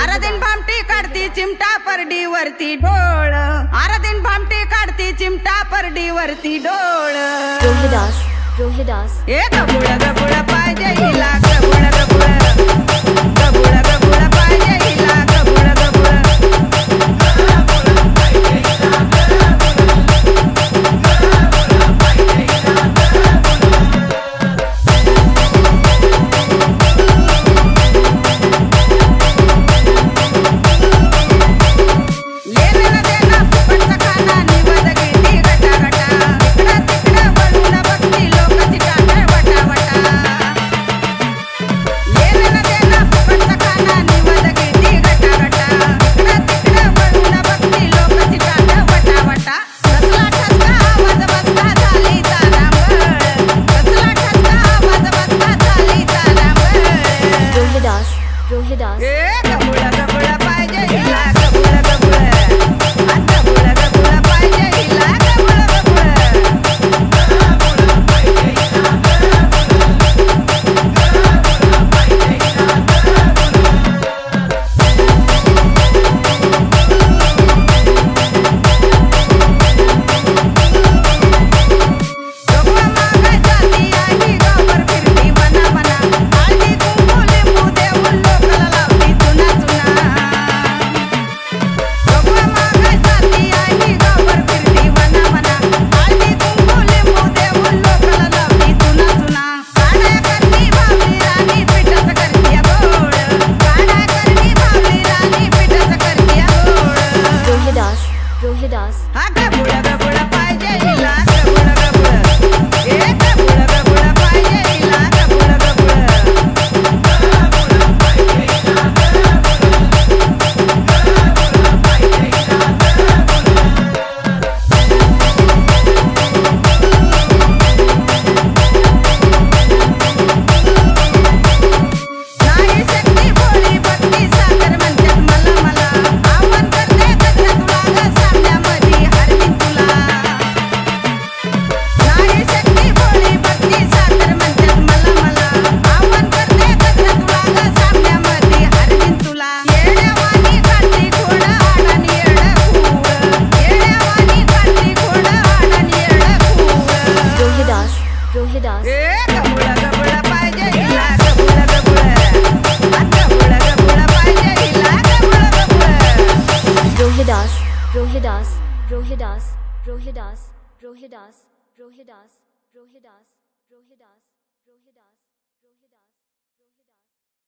आराधीन भामटी काढती चिमटा परडी वरती ढोळ. आरदीन भामटी काढती चिमटा परडी वरती ढोळ. रोहिदास रोहिदास. हे गबुळ गबुळ पाहिजे हिला Chocolate, chocolate. রোহিদাস রোহিদাস রোহিদাস রোহিদাস রোহিদাস রোহিদাস রোহিদাস রোহিদাস রোহিদাস